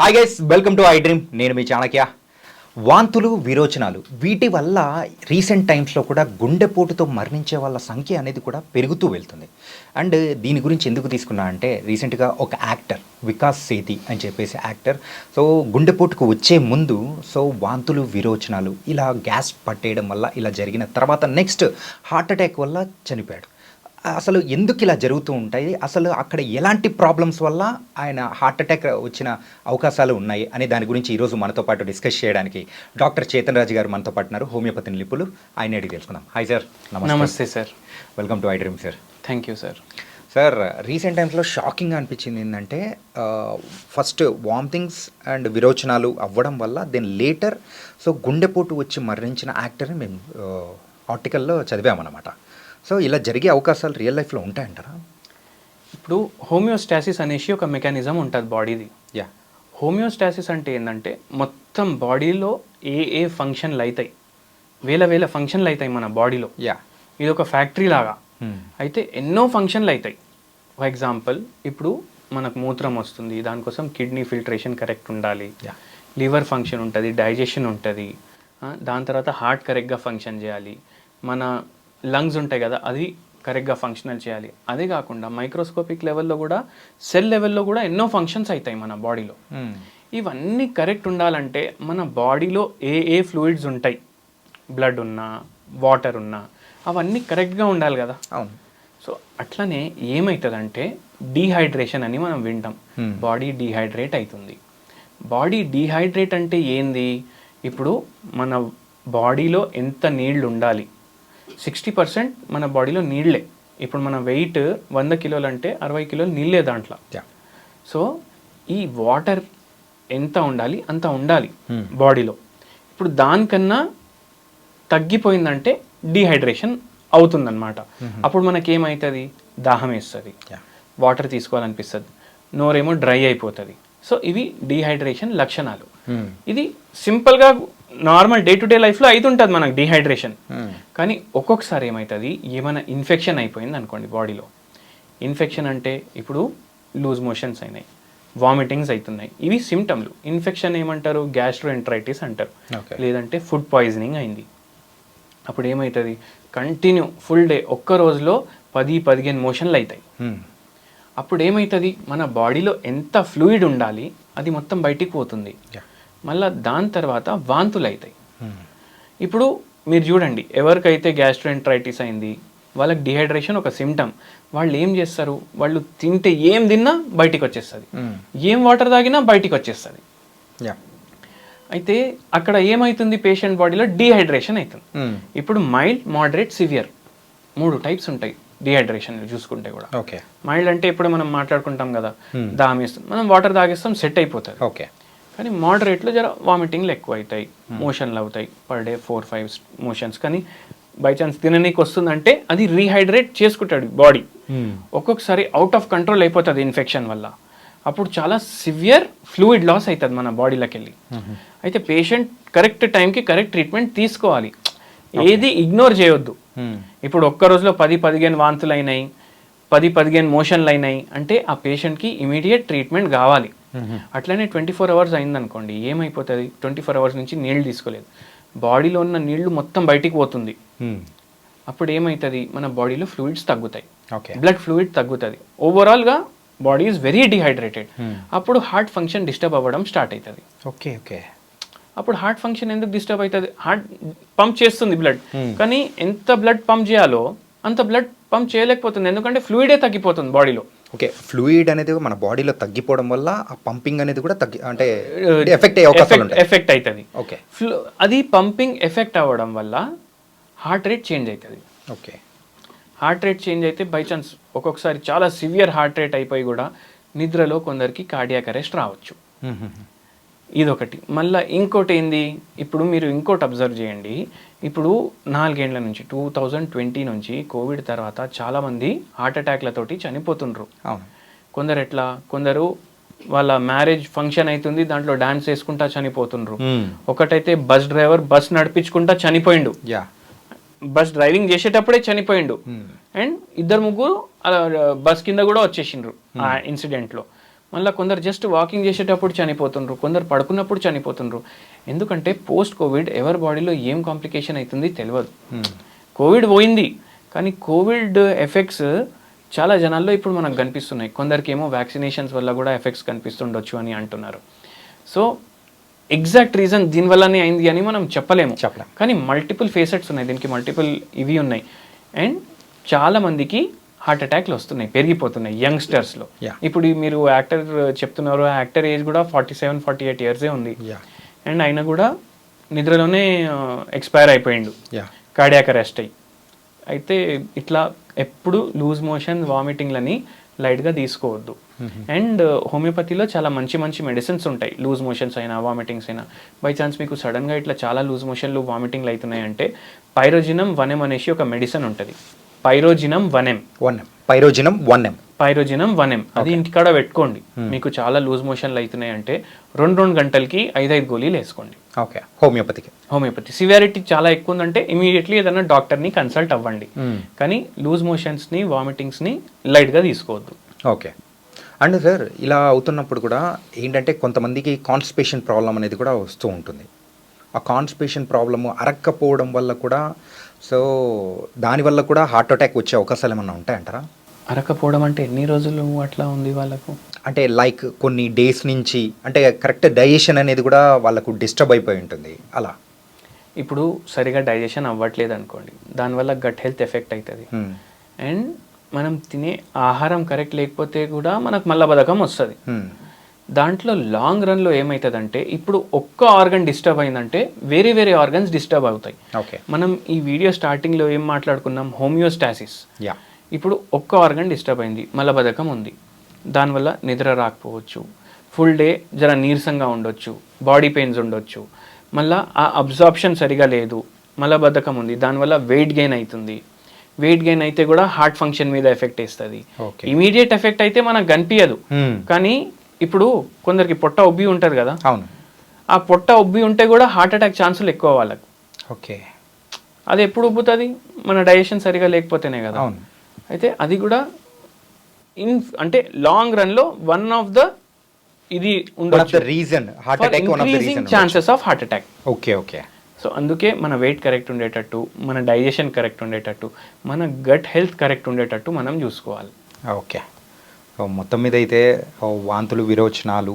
Hi guys welcome to I dream నేను మీ చాణక్య. వాంతులు విరోచనాలు వీటి వల్ల రీసెంట్ టైమ్స్లో కూడా గుండెపోటుతో మరణించే వాళ్ళ సంఖ్య అనేది కూడా పెరుగుతూ వెళ్తుంది. అండ్ దీని గురించి ఎందుకు తీసుకున్నా అంటే రీసెంట్గా ఒక యాక్టర్ వికాస్ సేతి అని చెప్పేసి యాక్టర్ సో గుండెపోటుకు వచ్చే ముందు సో వాంతులు విరోచనాలు ఇలా గ్యాస్ పట్టేయడం వల్ల ఇలా జరిగిన తర్వాత నెక్స్ట్ హార్ట్ అటాక్ వల్ల చనిపోయాడు. అసలు ఎందుకు ఇలా జరుగుతూ ఉంటాయి? అసలు అక్కడ ఎలాంటి ప్రాబ్లమ్స్ వల్ల ఆయన హార్ట్ అటాక్ వచ్చిన అవకాశాలు ఉన్నాయి అనే దాని గురించి ఈరోజు మనతో పాటు డిస్కస్ చేయడానికి డాక్టర్ చేతన్ రాజు గారు మనతో పాటు ఉన్నారు. హోమియోపతి నిపుణులు. ఆయన అడిగి తెలుసుకుందాం. హాయ్ సార్ నమస్తే. Sir welcome to I dream sir thank you sir sir recent టైమ్స్లో షాకింగ్ అనిపించింది ఏంటంటే ఫస్ట్ వామిటింగ్స్ అండ్ విరోచనాలు అవ్వడం వల్ల దెన్ లేటర్ సో గుండెపోటు వచ్చి మరణించిన యాక్టర్ని మేము ఆర్టికల్లో చదివామన్నమాట. సో ఇలా జరిగే అవకాశాలు రియల్ లైఫ్లో ఉంటాయంటారా? ఇప్పుడు హోమియోస్టాసిస్ అనేసి ఒక మెకానిజం ఉంటుంది బాడీది. యా హోమియోస్టాసిస్ అంటే ఏంటంటే మొత్తం బాడీలో ఏ ఏ ఫంక్షన్లు అవుతాయి వేల వేల ఫంక్షన్లు అవుతాయి మన బాడీలో. యా ఇది ఒక ఫ్యాక్టరీ లాగా. అయితే ఎన్నో ఫంక్షన్లు అవుతాయి ఫర్ ఎగ్జాంపుల్ ఇప్పుడు మనకు మూత్రం వస్తుంది దానికోసం కిడ్నీ ఫిల్టరేషన్ కరెక్ట్ ఉండాలి. లివర్ ఫంక్షన్ ఉంటుంది డైజెషన్ ఉంటుంది. దాని తర్వాత హార్ట్ కరెక్ట్గా ఫంక్షన్ చేయాలి. మన లంగ్స్ ఉంటాయి కదా అది కరెక్ట్గా ఫంక్షనల్ చేయాలి. అదే కాకుండా మైక్రోస్కోపిక్ లెవెల్లో కూడా సెల్ లెవెల్లో కూడా ఎన్నో ఫంక్షన్స్ అవుతాయి మన బాడీలో ఇవన్నీ కరెక్ట్ ఉండాలంటే మన బాడీలో ఏ ఏ ఫ్లూయిడ్స్ ఉంటాయి? బ్లడ్ ఉన్నా వాటర్ ఉన్నా అవన్నీ కరెక్ట్గా ఉండాలి కదా. అవును. సో అట్లనే ఏమవుతుందంటే డీహైడ్రేషన్ అని మనం వింటాం. Hmm. బాడీ డీహైడ్రేట్ అవుతుంది బాడీ డీహైడ్రేట్ అంటే ఏంది? ఇప్పుడు మన బాడీలో ఎంత నీళ్ళు ఉండాలి? సిక్స్టీ పర్సెంట్ మన బాడీలో నీళ్ళే. ఇప్పుడు మన వెయిట్ వంద కిలోలు అంటే అరవై కిలోలు నీళ్ళే దాంట్లో. సో ఈ వాటర్ ఎంత ఉండాలి అంత ఉండాలి Hmm. బాడీలో ఇప్పుడు దానికన్నా తగ్గిపోయిందంటే డీహైడ్రేషన్ అవుతుందన్నమాట. అప్పుడు మనకి ఏమవుతుంది దాహం వేస్తుంది. వాటర్ తీసుకోవాలనిపిస్తుంది. నోరేమో డ్రై అయిపోతుంది. సో ఇవి డీహైడ్రేషన్ లక్షణాలు. ఇది సింపుల్గా నార్మల్ డే టు డే లైఫ్లో అవుతుంటుంది మనకు డీహైడ్రేషన్ కానీ ఒక్కొక్కసారి ఏమవుతుంది ఏమైనా ఇన్ఫెక్షన్ అయిపోయింది అనుకోండి బాడీలో ఇన్ఫెక్షన్ అంటే ఇప్పుడు లూజ్ మోషన్స్ అయినాయి వామిటింగ్స్ అవుతున్నాయి ఇవి సిమ్టమ్లు ఇన్ఫెక్షన్ ఏమంటారు? గ్యాస్ట్రోఎంట్రైటిస్ అంటారు. Okay. లేదంటే ఫుడ్ పాయిజనింగ్ అయింది. అప్పుడు ఏమవుతుంది కంటిన్యూ ఫుల్ డే ఒక్క రోజులో పది పదిహేను మోషన్లు అవుతాయి అప్పుడు ఏమవుతుంది మన బాడీలో ఎంత ఫ్లూయిడ్ ఉండాలి అది మొత్తం బయటికి పోతుంది. మళ్ళీ దాని తర్వాత వాంతులు అవుతాయి ఇప్పుడు మీరు చూడండి ఎవరికైతే గ్యాస్ట్రోఎంట్రైటిస్ అయింది వాళ్ళకి డిహైడ్రేషన్ ఒక సిమ్టమ్ వాళ్ళు ఏం చేస్తారు? వాళ్ళు తింటే ఏం తిన్నా బయటికి వచ్చేస్తుంది. ఏం వాటర్ తాగినా బయటికి వచ్చేస్తుంది. యా. అయితే అక్కడ ఏమవుతుంది పేషెంట్ బాడీలో డిహైడ్రేషన్ అవుతుంది. ఇప్పుడు మైల్డ్ మోడరేట్ సివియర్ మూడు టైప్స్ ఉంటాయి డిహైడ్రేషన్ చూసుకుంటే కూడా. ఓకే. మైల్డ్ అంటే ఇప్పుడు మనం మాట్లాడుకుంటాం కదా దాహం వేస్తుంది మనం వాటర్ తాగేస్తాం సెట్ అయిపోతుంది. ఓకే. కానీ మోడరేట్లో జర వామిటింగ్లు ఎక్కువ అవుతాయి మోషన్లు అవుతాయి. Per day four five motions కానీ బై ఛాన్స్ తిననీకి వస్తుందంటే అది రీహైడ్రేట్ చేసుకుంటాడు బాడీ ఒక్కొక్కసారి అవుట్ ఆఫ్ కంట్రోల్ అయిపోతుంది ఇన్ఫెక్షన్ వల్ల. అప్పుడు చాలా సివియర్ ఫ్లూయిడ్ లాస్ అవుతుంది మన బాడీలోకి వెళ్ళి అయితే పేషెంట్ కరెక్ట్ టైంకి కరెక్ట్ ట్రీట్మెంట్ తీసుకోవాలి. ఏది ఇగ్నోర్ చేయొద్దు. ఇప్పుడు ఒక్క రోజులో పది పదిహేను వాంతులు అయినాయి పది పదిహేను మోషన్లు అయినాయి అంటే ఆ పేషెంట్కి ఇమీడియట్ ట్రీట్మెంట్ కావాలి. అట్లనే ట్వంటీ ఫోర్ అవర్స్ అయిందనుకోండి ఏమైపోతుంది? ట్వంటీ ఫోర్ అవర్స్ నుంచి నీళ్ళు తీసుకోలేదు. బాడీలో ఉన్న నీళ్ళు మొత్తం బయటికి పోతుంది. అప్పుడు ఏమవుతుంది మన బాడీలో ఫ్లూయిడ్స్ తగ్గుతాయి. ఓకే. బ్లడ్ ఫ్లూయిడ్ తగ్గుతుంది. ఓవరాల్గా బాడీ ఈజ్ వెరీ డిహైడ్రేటెడ్. అప్పుడు హార్ట్ ఫంక్షన్ డిస్టర్బ్ అవ్వడం స్టార్ట్ అవుతుంది ఓకే ఓకే. అప్పుడు హార్ట్ ఫంక్షన్ ఎందుకు డిస్టర్బ్ అవుతుంది హార్ట్ పంప్ చేస్తుంది బ్లడ్. కానీ ఎంత బ్లడ్ పంప్ చేయాలో అంత బ్లడ్ పంప్ చేయలేకపోతుంది. ఎందుకంటే ఫ్లూయిడే తగ్గిపోతుంది బాడీలో. ఓకే ఫ్లూయిడ్ అనేది మన బాడీలో తగ్గిపోవడం వల్ల ఆ పంపింగ్ అనేది కూడా తగ్గి అంటే ఎఫెక్ట్ అయ్యే అవకాశాలు ఉంటాయి. ఎఫెక్ట్ అవుతుంది ఓకే. ఫ్లో అది పంపింగ్ ఎఫెక్ట్ అవ్వడం వల్ల హార్ట్ రేట్ చేంజ్ అవుతుంది ఓకే. హార్ట్ రేట్ చేంజ్ అయితే బై ఛాన్స్ ఒక్కొక్కసారి చాలా సివియర్ హార్ట్ రేట్ అయిపోయి కూడా నిద్రలో కొందరికి కార్డియాక్ అరెస్ట్ రావచ్చు. ఇదొకటి. మళ్ళీ ఇంకోటి ఏంది ఇప్పుడు మీరు ఇంకోటి అబ్జర్వ్ చేయండి. ఇప్పుడు నాలుగేండ్ల నుంచి టూ థౌజండ్ ట్వంటీ నుంచి కోవిడ్ తర్వాత చాలామంది హార్ట్ అటాక్లతోటి చనిపోతుండ్రు. అవును. కొందరు ఎట్లా కొందరు వాళ్ళ మ్యారేజ్ ఫంక్షన్ అవుతుంది దాంట్లో డాన్స్ వేసుకుంటా చనిపోతుండ్రు. ఒకటైతే బస్ డ్రైవర్ బస్ నడిపించుకుంటా చనిపోయిండు. యా. బస్ డ్రైవింగ్ చేసేటప్పుడే చనిపోయిండు. అండ్ ఇద్దరు ముగ్గురు బస్ కింద కూడా వచ్చేసిండ్రు ఆ ఇన్సిడెంట్లో. మళ్ళీ కొందరు జస్ట్ వాకింగ్ చేసేటప్పుడు చనిపోతుండ్రు కొందరు పడుకున్నప్పుడు చనిపోతుండ్రు. ఎందుకంటే పోస్ట్ కోవిడ్ ఎవరి బాడీలో ఏం కాంప్లికేషన్ అవుతుంది తెలియదు. కోవిడ్ పోయింది కానీ కోవిడ్ ఎఫెక్ట్స్ చాలా జనాల్లో ఇప్పుడు మనకు కనిపిస్తున్నాయి. కొందరికి ఏమో వ్యాక్సినేషన్స్ వల్ల కూడా ఎఫెక్ట్స్ కనిపిస్తుండొచ్చు అని అంటున్నారు. సో ఎగ్జాక్ట్ రీజన్ దీనివల్లనే అయింది అని మనం చెప్పలేము. చెప్పలేం. కానీ మల్టిపుల్ ఫేసెట్స్ ఉన్నాయి. దీనికి మల్టిపుల్ ఇవి ఉన్నాయి. అండ్ చాలా మందికి హార్ట్ అటాక్లు వస్తున్నాయి పెరిగిపోతున్నాయి యంగ్స్టర్స్లో. ఇప్పుడు మీరు యాక్టర్ చెప్తున్నారు ఆ యాక్టర్ ఏజ్ కూడా ఫార్టీ సెవెన్ ఫార్టీ ఎయిట్ ఇయర్సే ఉంది. యా అండ్ ఆయన కూడా నిద్రలోనే ఎక్స్పైర్ అయిపోయిండు. యా కార్డియాక్ అరెస్ట్ అయ్యి. అయితే ఇట్లా ఎప్పుడు లూజ్ మోషన్ వామిటింగ్లని లైట్గా తీసుకోవద్దు. అండ్ హోమియోపతిలో చాలా మంచి మంచి మెడిసిన్స్ ఉంటాయి లూజ్ మోషన్స్ అయినా వామిటింగ్స్ అయినా. బై ఛాన్స్ మీకు సడన్గా ఇట్లా చాలా లూజ్ మోషన్లు వామిటింగ్లు అవుతున్నాయి అంటే పైరోజినం వనెం అనేసి ఒక మెడిసిన్ ఉంటుంది. Pyrogenium one M. One. M pyrogenium one. M pyrogenium one M. అది ఇంటికాడ పెట్టుకోండి. మీకు చాలా లూజ్ మోషన్లు అవుతున్నాయి అంటే రెండు రెండు గంటలకి ఐదైదు గోళీలు వేసుకోండి. ఓకే. హోమియోపతికి. హోమియోపతి. సివియారిటీ చాలా ఎక్కువ ఉందంటే ఇమీడియట్లీ ఏదైనా డాక్టర్ని కన్సల్ట్ అవ్వండి. కానీ లూజ్ మోషన్స్ని వామిటింగ్స్ని లైట్గా తీసుకోవద్దు. ఓకే. అండ్ సార్ ఇలా అవుతున్నప్పుడు కూడా ఏంటంటే కొంతమందికి కాన్స్పేషన్ ప్రాబ్లం అనేది కూడా వస్తూ ఉంటుంది. ఆ కాన్స్పేషన్ ప్రాబ్లము అరక్కపోవడం వల్ల కూడా సో దానివల్ల కూడా హార్ట్ అటాక్ వచ్చే అవకాశాలు ఏమన్నా ఉంటాయంటారా? అరకపోవడం అంటే ఎన్ని రోజులు అట్లా ఉంది వాళ్ళకు? అంటే లైక్ కొన్ని డేస్ నుంచి అంటే కరెక్ట్ డైజెషన్ అనేది కూడా వాళ్ళకు డిస్టర్బ్ అయిపోయి ఉంటుంది. అలా? ఇప్పుడు సరిగా డైజెషన్ అవ్వట్లేదు అనుకోండి దానివల్ల గట్ హెల్త్ ఎఫెక్ట్ అవుతుంది. అండ్ మనం తినే ఆహారం కరెక్ట్ లేకపోతే కూడా మనకు మళ్ళా బధకం వస్తుంది. దాంట్లో లాంగ్ రన్లో ఏమవుతుందంటే ఇప్పుడు ఒక్క ఆర్గన్ డిస్టర్బ్ అయిందంటే వేరే వేరే ఆర్గన్స్ డిస్టర్బ్ అవుతాయి. ఓకే. మనం ఈ వీడియో స్టార్టింగ్లో ఏం మాట్లాడుకున్నాం? హోమియోస్టాసిస్. యా. ఇప్పుడు ఒక్క ఆర్గన్ డిస్టర్బ్ అయింది మలబద్ధకం ఉంది. దానివల్ల నిద్ర రాకపోవచ్చు. ఫుల్ డే జర నీరసంగా ఉండొచ్చు బాడీ పెయిన్స్ ఉండొచ్చు. మళ్ళా ఆ అబ్జార్ప్షన్ సరిగా లేదు మలబద్ధకం ఉంది. దానివల్ల వెయిట్ గెయిన్ అవుతుంది వెయిట్ గెయిన్ అయితే కూడా హార్ట్ ఫంక్షన్ మీద ఎఫెక్ట్ వేస్తుంది. ఇమీడియట్ ఎఫెక్ట్ అయితే మనకు కనిపించదు. కానీ ఇప్పుడు కొందరికి పొట్ట ఉబ్బి ఉంటుంది కదా. అవును. ఆ పొట్ట ఉబ్బి ఉంటే కూడా హార్ట్ అటాక్ ఛాన్సులు ఎక్కువ వాళ్ళకు. ఓకే. అది ఎప్పుడు ఉబ్బుతుంది? మన డైజెషన్ సరిగా లేకపోతేనే కదా. అవును. అయితే అది కూడా ఇన్ అంటే లాంగ్ రన్లో వన్ ఆఫ్ ద ఇది ఉండొచ్చు. Reason heart attack one of the reason chances of heart attack okay okay. So అందుకే మన వెయిట్ కరెక్ట్ ఉండేటట్టు మన డైజెషన్ కరెక్ట్ ఉండేటట్టు మన గట్ హెల్త్ కరెక్ట్ ఉండేటట్టు మనం చూసుకోవాలి. ఓకే. మొత్తం మీద అయితే వాంతులు విరోచనాలు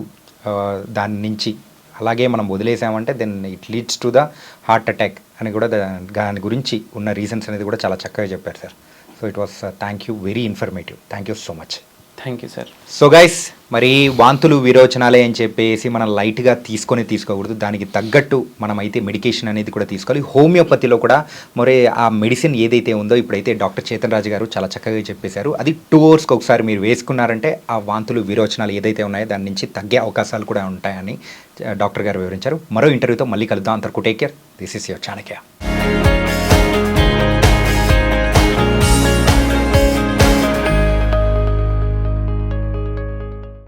దాని నుంచి అలాగే మనం వదిలేసామంటే then it leads to the heart attack అని కూడా దాని గురించి ఉన్న రీజన్స్ అనేది కూడా చాలా చక్కగా చెప్పారు sir so it was thank you very informative thank you so much thank you sir so guys మరి వాంతులు విరోచనాలే అని చెప్పేసి మనం లైట్గా తీసుకొని తీసుకోకూడదు. దానికి తగ్గట్టు మనమైతే మెడికేషన్ అనేది కూడా తీసుకోవాలి. హోమియోపతిలో కూడా మరి ఆ మెడిసిన్ ఏదైతే ఉందో ఇప్పుడైతే డాక్టర్ చేతన్ రాజు గారు చాలా చక్కగా చెప్పేశారు. అది టూ అవర్స్కి ఒకసారి మీరు వేసుకున్నారంటే ఆ వాంతులు విరోచనాలు ఏదైతే ఉన్నాయో దాని నుంచి తగ్గే అవకాశాలు కూడా ఉంటాయని డాక్టర్ గారు వివరించారు. మరో ఇంటర్వ్యూతో మళ్ళీ కలుద్దాం. అంతకు take care this is your Chanakya.